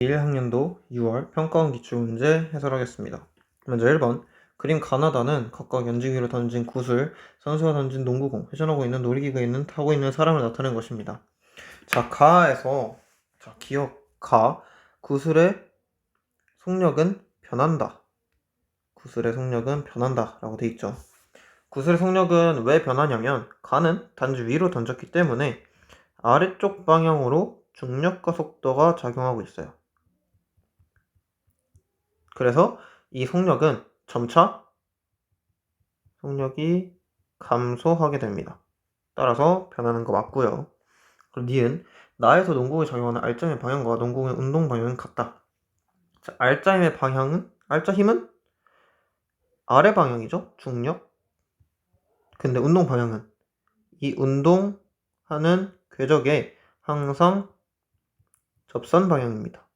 1학년도 6월 평가원 기출문제 해설하겠습니다. 먼저 1번 그림 가나다는 각각 연지 위로 던진 구슬, 선수가 던진 농구공, 회전하고 있는 놀이기구에 있는 타고 있는 사람을 나타낸 것입니다. 자, 가에서 자, 기억 가 구슬의 속력은 변한다. 구슬의 속력은 변한다 라고 돼 있죠. 구슬의 속력은 왜 변하냐면 가는 단지 위로 던졌기 때문에 아래쪽 방향으로 중력과 속도가 작용하고 있어요. 그래서 이 속력은 점차 속력이 감소하게 됩니다. 따라서 변하는 거 맞고요. 그리고 니은 나에서 농구에 작용하는 알짜힘의 방향과 농구의 운동 방향은 같다. 자, 알짜힘의 방향은 알짜 힘은 아래 방향이죠. 중력. 근데 운동 방향은 이 운동하는 궤적에 항상 접선 방향입니다.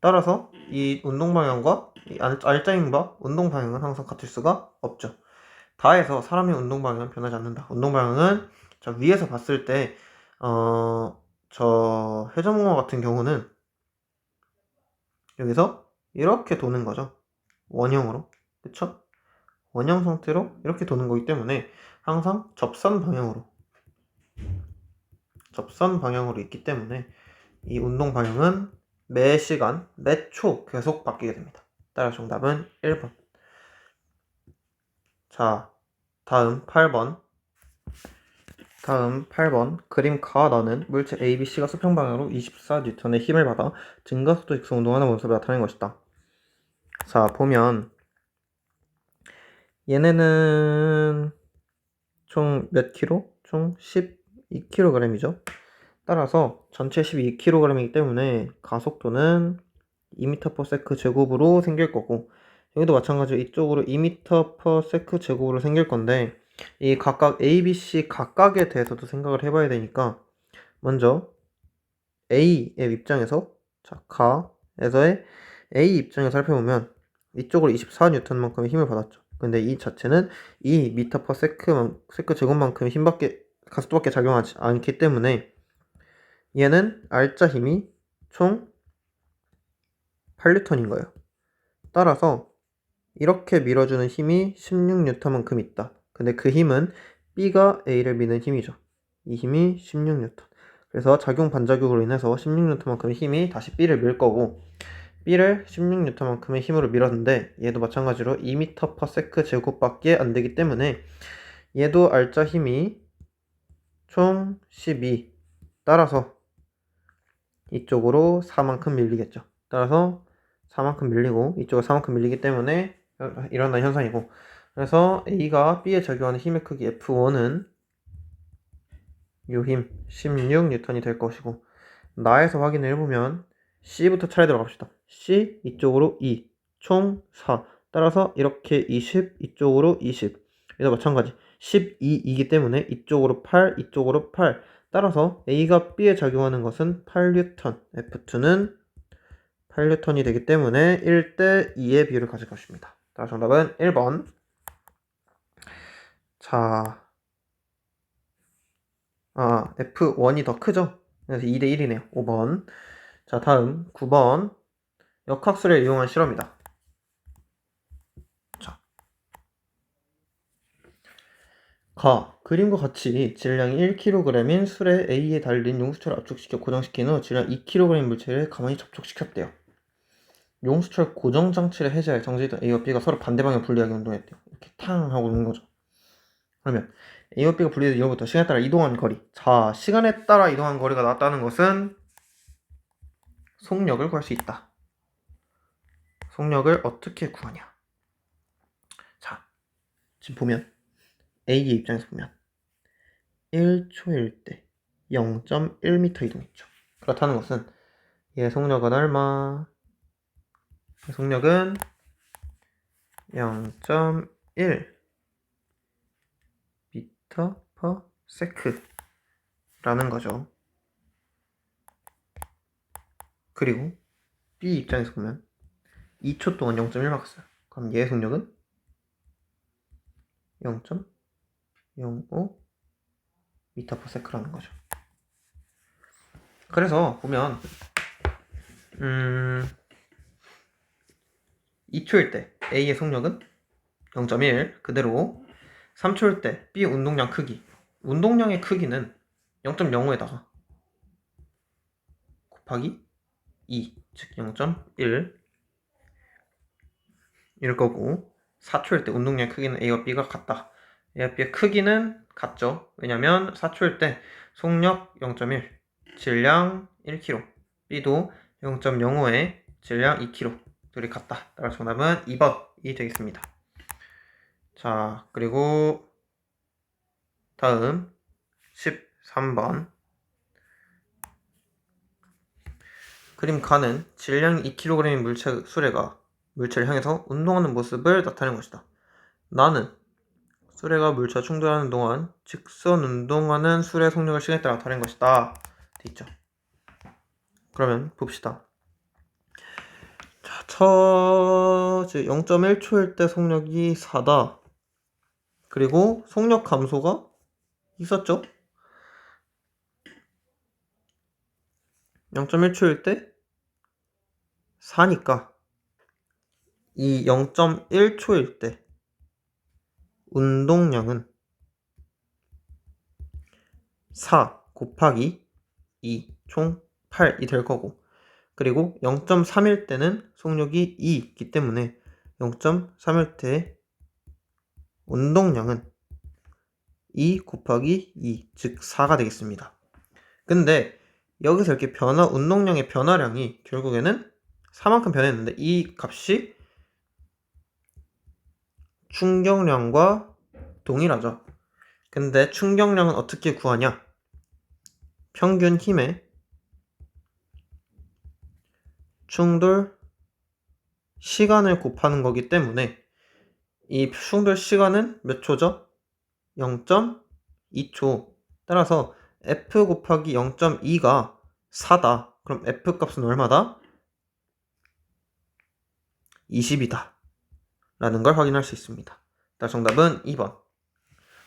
따라서 이 운동 방향과 이 알- 알짜힘과 운동 방향은 항상 같을 수가 없죠. 다에서 사람의 운동 방향은 변하지 않는다. 운동 방향은 자, 위에서 봤을 때, 어, 저 회전목마 같은 경우는 여기서 이렇게 도는 거죠. 원형으로. 그쵸? 원형 상태로 이렇게 도는 거기 때문에 항상 접선 방향으로 접선 방향으로 있기 때문에 이 운동 방향은 매 시간, 매 초 계속 바뀌게 됩니다. 따라 정답은 1번. 자, 다음 8번. 다음 8번. 그림 가 나는 물체 ABC가 수평 방향으로 24N의 힘을 받아 증가속도 직선 운동하는 모습을 나타낸 것이다. 자, 보면 얘네는 총 몇 킬로? 총 12kg이죠. 따라서 전체 12kg이기 때문에 가속도는 2m/s 제곱으로 생길 거고 여기도 마찬가지로 이쪽으로 2m/s 제곱으로 생길 건데 이 각각 A, B, C 각각에 대해서도 생각을 해봐야 되니까 먼저 A의 입장에서 자 가에서의 A 입장에서 살펴보면 이쪽으로 24N만큼의 힘을 받았죠. 근데 이 자체는 2m/s 제곱만큼의 힘밖에 가속도밖에 작용하지 않기 때문에 얘는 알짜 힘이 총 8N인 거예요. 따라서 이렇게 밀어주는 힘이 16N만큼 있다. 근데 그 힘은 B가 A를 미는 힘이죠. 이 힘이 16N. 그래서 작용 반작용으로 인해서 16N만큼의 힘이 다시 B를 밀 거고 B를 16N만큼의 힘으로 밀었는데 얘도 마찬가지로 2m/s 제곱밖에 안 되기 때문에 얘도 알짜 힘이 총 12. 따라서 이쪽으로 4만큼 밀리겠죠. 따라서 4만큼 밀리고 이쪽으로 4만큼 밀리기 때문에 일어난 현상이고 그래서 A가 B에 적용하는 힘의 크기 F1은 요힘 16N이 될 것이고 나에서 확인을 해보면 C부터 차례 들어갑시다. C 이쪽으로 2, 총 4. 따라서 이렇게 20, 이쪽으로 20. 얘도 마찬가지. 12이기 때문에 이쪽으로 8, 이쪽으로 8. 따라서 A가 B에 작용하는 것은 8N, F2는 8N이 되기 때문에 1대 2의 비율을 가질 것입니다. 따라 정답은 1번. 자, 아, F1이 더 크죠? 그래서 2대 1이네요. 5번. 자, 다음 9번. 역학술을 이용한 실험이다. 가. 그림과 같이 질량이 1kg인 술에 A에 달린 용수철을 압축시켜 고정시킨 후 질량 2kg인 물체를 가만히 접촉시켰대요. 용수철 고정 장치를 해제할 정지했던 A와 B가 서로 반대 방향 분리하게 운동했대요. 이렇게 탕 하고 오는 거죠. 그러면 A와 B가 분리된 이후부터 시간에 따라 이동한 거리. 자, 시간에 따라 이동한 거리가 나왔다는 것은 속력을 구할 수 있다. 속력을 어떻게 구하냐? 자, 지금 보면 A의 입장에서 보면 1초일 때 0.1m 이동했죠. 그렇다는 것은 얘 속력은 얼마? 얘 속력은 0.1 m per sec라는 거죠. 그리고 B 입장에서 보면 2초 동안 0.1 막았어요. 그럼 얘 속력은 0.05 m per sec라는 거죠. 그래서 보면 음 2초일 때 A의 속력은 0.1 그대로 3초일 때 B 운동량 크기 운동량의 크기는 0.05에다가 곱하기 2, 즉 0.1 이럴 거고 4초일 때 운동량 크기는 A와 B가 같다. B의 크기는 같죠. 왜냐면 4초일 때 속력 0.1, 질량 1kg, B도 0.05에 질량 2kg 둘이 같다. 따라서 정답은 2번이 되겠습니다. 자, 그리고 다음 13번 그림 가는 질량 2kg의 물체 수레가 물체를 향해서 운동하는 모습을 나타낸 것이다. 나는 수레가 물체와 충돌하는 동안 직선 운동하는 수레 속력을 시간에 따라 나타낸 것이다. 돼 있죠. 그러면 봅시다. 자, 첫 0.1초일 때 속력이 4다. 그리고 속력 감소가 있었죠. 0.1초일 때 4니까 이 0.1초일 때 운동량은 4 곱하기 2 총 8이 될 거고 그리고 0.3일 때는 속력이 2있기 때문에 0.3일 때 운동량은 2 곱하기 2, 즉 4가 되겠습니다. 근데 여기서 이렇게 변화, 운동량의 변화량이 결국에는 4만큼 변했는데 이 값이 충격량과 동일하죠. 근데 충격량은 어떻게 구하냐? 평균 힘의 충돌 시간을 곱하는 거기 때문에 이 충돌 시간은 몇 초죠? 0.2초. 따라서 f 곱하기 0.2가 4다. 그럼 f 값은 얼마다? 20이다. 라는 걸 확인할 수 있습니다. 자, 정답은 2번.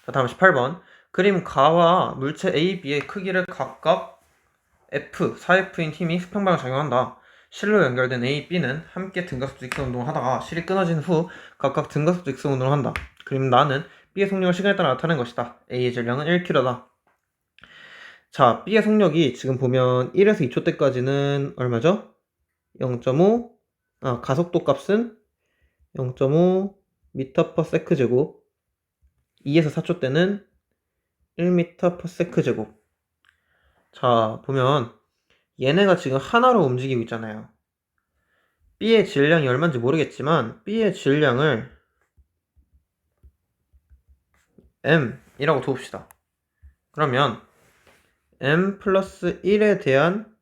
자, 다음 18번. 그림 가와 물체 A, B의 크기를 각각 F, 4F인 힘이 수평방을 작용한다. 실로 연결된 A, B는 함께 등가속도 직선 운동을 하다가 실이 끊어진 후 각각 등가속도 직선 운동을 한다. 그럼 나는 B의 속력을 시간에 따라 나타낸 것이다. A의 질량은 1kg다. 자, B의 속력이 지금 보면 1에서 2초 때까지는 얼마죠? 0.5, 아, 가속도 값은 0.5 m per s 제곱. 2에서 4초 때는 1m per s 제곱. 자 보면 얘네가 지금 하나로 움직이고 있잖아요. B의 질량이 얼마인지 모르겠지만 B의 질량을 M이라고 둡시다. 그러면 M 플러스 1에 대한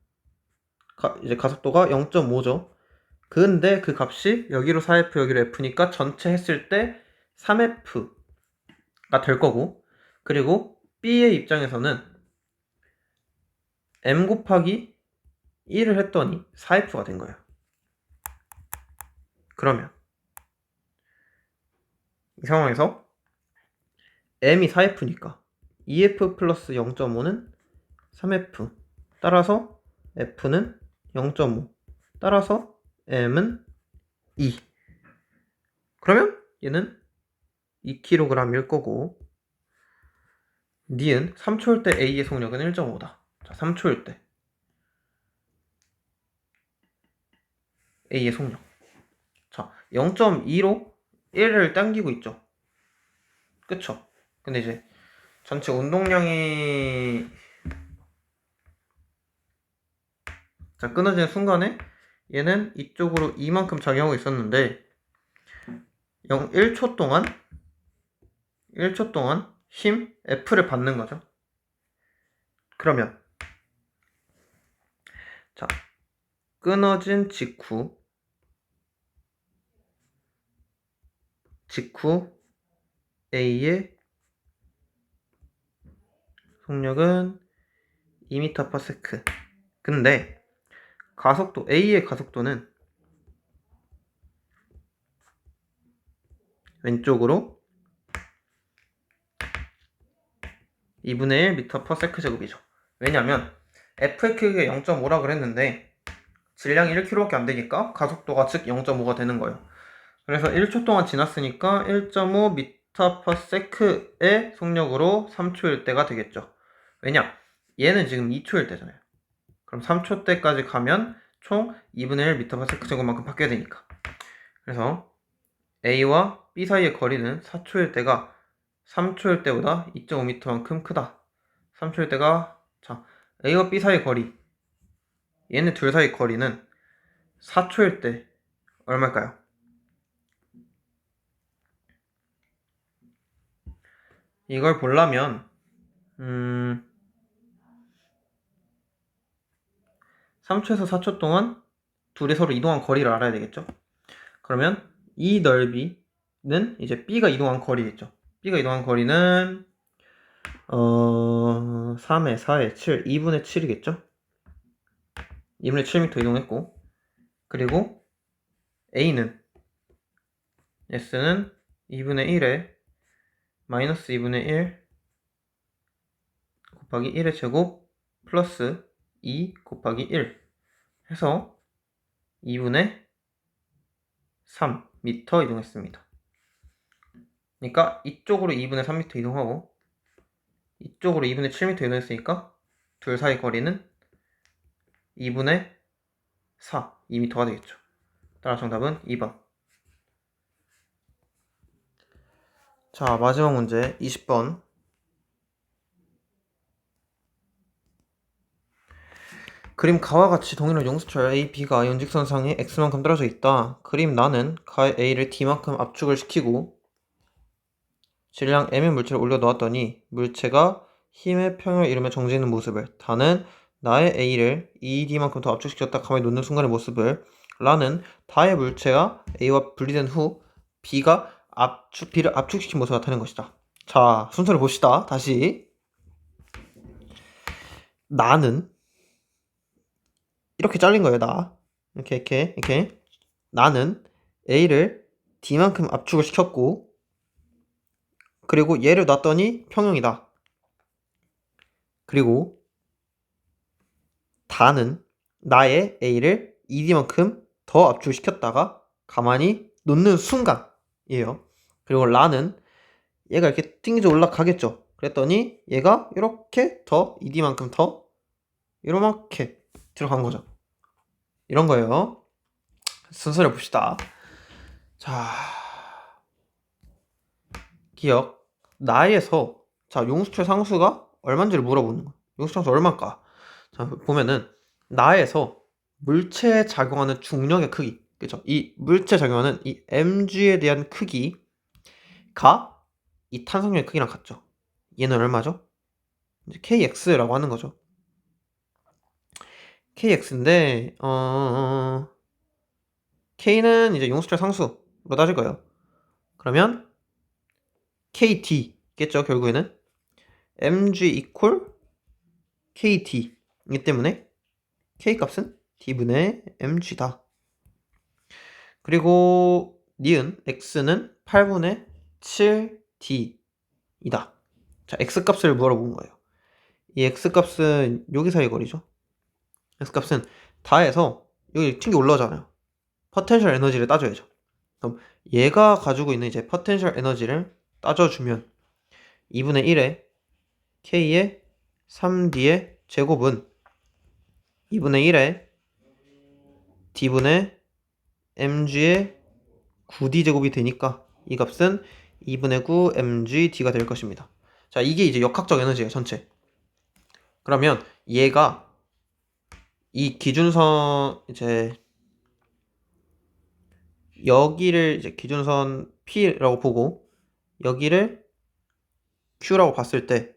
가, 이제 가속도가 0.5죠 근데 그 값이 여기로 4F 여기로 F니까 전체 했을 때 3F가 될 거고 그리고 B의 입장에서는 M 곱하기 1을 했더니 4F가 된 거예요. 그러면 이 상황에서 M이 4F니까 2F 플러스 0.5는 3F 따라서 F는 0.5 따라서 m은 2. 그러면 얘는 2kg일 거고 니은 3초일 때 A의 속력은 1.5다. 자, 3초일 때 A의 속력. 자, 0.2로 1을 당기고 있죠. 그쵸? 근데 이제 전체 운동량이 자, 끊어지는 순간에 얘는 이쪽으로 이만큼 작용하고 있었는데 0, 1초 동안 1초 동안 힘 F를 받는 거죠. 그러면 자 끊어진 직후 직후 A의 속력은 2m/s. 근데 가속도 A의 가속도는 왼쪽으로 2분의 1m per s 제곱이죠. 왜냐면 F의 크기가 0.5라 그랬는데 질량이 1km밖에 안 되니까 가속도가 즉 0.5가 되는 거예요. 그래서 1초 동안 지났으니까 1.5m/s의 속력으로 3초일 때가 되겠죠. 왜냐? 얘는 지금 2초일 때잖아요. 그럼 3초 때까지 가면 총 2분의 1 m/s 제곱만큼 바뀌어야 되니까. 그래서 A와 B 사이의 거리는 4초일 때가 3초일 때보다 2.5m만큼 크다. 3초일 때가 자 A와 B 사이의 거리 얘네 둘 사이 거리는 4초일 때 얼마일까요? 이걸 보려면 음 3초에서 4초 동안 둘이 서로 이동한 거리를 알아야 되겠죠? 그러면 이 넓이는 이제 B가 이동한 거리겠죠. B가 이동한 거리는 어 3에 4에 7, 2분의 7이겠죠? 2분의 7m 이동했고 그리고 A는 S는 2분의 1에 마이너스 2분의 1 곱하기 1의 제곱 플러스 2 곱하기 1 해서 2분의 3m 이동했습니다. 그러니까 이쪽으로 2분의 3m 이동하고 이쪽으로 2분의 7m 이동했으니까 둘 사이 거리는 2분의 4, 2m가 되겠죠. 따라 정답은 2번. 자, 마지막 문제 20번. 그림 가와 같이 동일한 용수철 A, B가 연직선상에 X만큼 떨어져 있다. 그림 나는 가 A를 D만큼 압축을 시키고 질량 M의 물체를 올려 놓았더니 물체가 힘의 평형을 이루며 정지하는 모습을 다는 나의 A를 ED만큼 더 압축시켰다 가만히 놓는 순간의 모습을 라는 다의 물체가 A와 분리된 후 B가 압축, B를 압축시킨 모습을 나타낸 것이다. 자, 순서를 봅시다. 다시. 나는 이렇게 잘린 거예요, 나. 이렇게, 이렇게, 이렇게. 나는 A를 D만큼 압축을 시켰고, 그리고 얘를 놨더니 평형이다. 그리고 다는 나의 A를 ED만큼 더 압축시켰다가 가만히 놓는 순간이에요. 그리고 라는 얘가 이렇게 튕겨져 올라가겠죠. 그랬더니 얘가 이렇게 더 ED만큼 더 이렇게 들어간 거죠. 이런 거예요. 순서를 봅시다. 자, 기억. 나에서 자 용수철 상수가 얼마인지를 물어보는 거예요. 용수철 상수 얼마일까? 자 보면은 나에서 물체에 작용하는 중력의 크기, 그죠? 이 물체 에 작용하는 이 mg에 대한 크기가 이 탄성력의 크기랑 같죠. 얘는 얼마죠? 이제 kx라고 하는 거죠. Kx인데 어 k는 이제 용수철 상수로 따질 거예요. 그러면 kt겠죠 결국에는 mg equal kt 이기 때문에 k 값은 d분의 mg다. 그리고 니은 x는 8분의 7d이다. 자, x 값을 물어본 거예요. 이 x 값은 여기 사이 거리죠. X 값은 다 해서 여기 튕겨 올라오잖아요. 포텐셜 에너지를 따져야죠. 그럼 얘가 가지고 있는 이제 포텐셜 에너지를 따져주면 2분의 1에 k의 3d의 제곱은 2분의 1에 d분의 mg의 9d 제곱이 되니까 이 값은 2분의 9 mgd가 될 것입니다. 자, 이게 이제 역학적 에너지예요, 전체. 그러면 얘가 이 기준선 이제 여기를 이제 기준선 P라고 보고 여기를 Q라고 봤을 때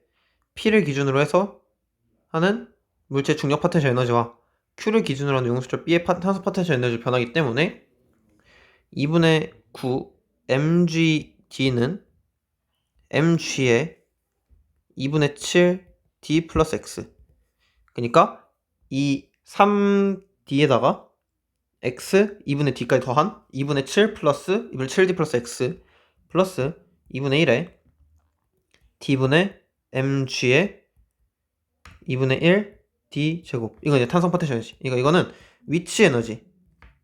P를 기준으로 해서 하는 물체 중력 포텐셜 에너지와 Q를 기준으로 하는 용수철 B의 탄소 포텐셜 에너지를 변하기 때문에 2분의 9 mgd는 mg의 2분의 7 d 플러스 x. 그러니까 이 3d에다가 x 2분의 d까지 더한 2분의 7 플러스 2분의 7d 플러스 x 플러스 2분의 1에 d분의 mg의 2분의 1 D 제곱. 이거 이제 탄성 포텐셜 에너지. 이거 이거는 위치 에너지.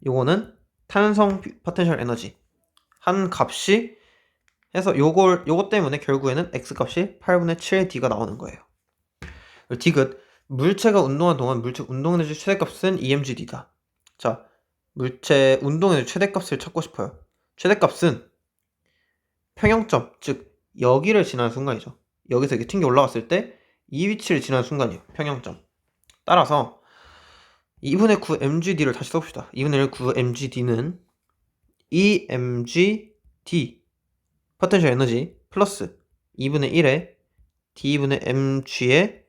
요거는 탄성 포텐셜 에너지. 한 값이 해서 요걸 요거 때문에 결국에는 x 값이 8분의 7 d가 나오는 거예요. 디귿 물체가 운동한 동안 물체 운동 에너지 최대값은 emgd다. 자, 물체 운동 에너지 최대값을 찾고 싶어요. 최대값은 평형점, 즉 여기를 지나는 순간이죠. 여기서 이렇게 튕겨 올라갔을 때 이 위치를 지나는 순간이에요. 평형점. 따라서 2분의 9 mgd를 다시 써봅시다. 2분의 9 mgd는 emgd 포텐셜 에너지 플러스 2분의 1에 d분의 mg의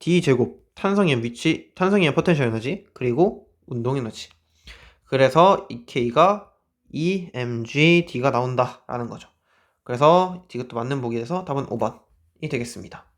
d 제곱 탄성의 위치 탄성의 포텐셜 에너지 그리고 운동 에너지 그래서 이 k가 emgd가 나온다라는 거죠. 그래서 이것도 맞는 보기에서 답은 5번이 되겠습니다.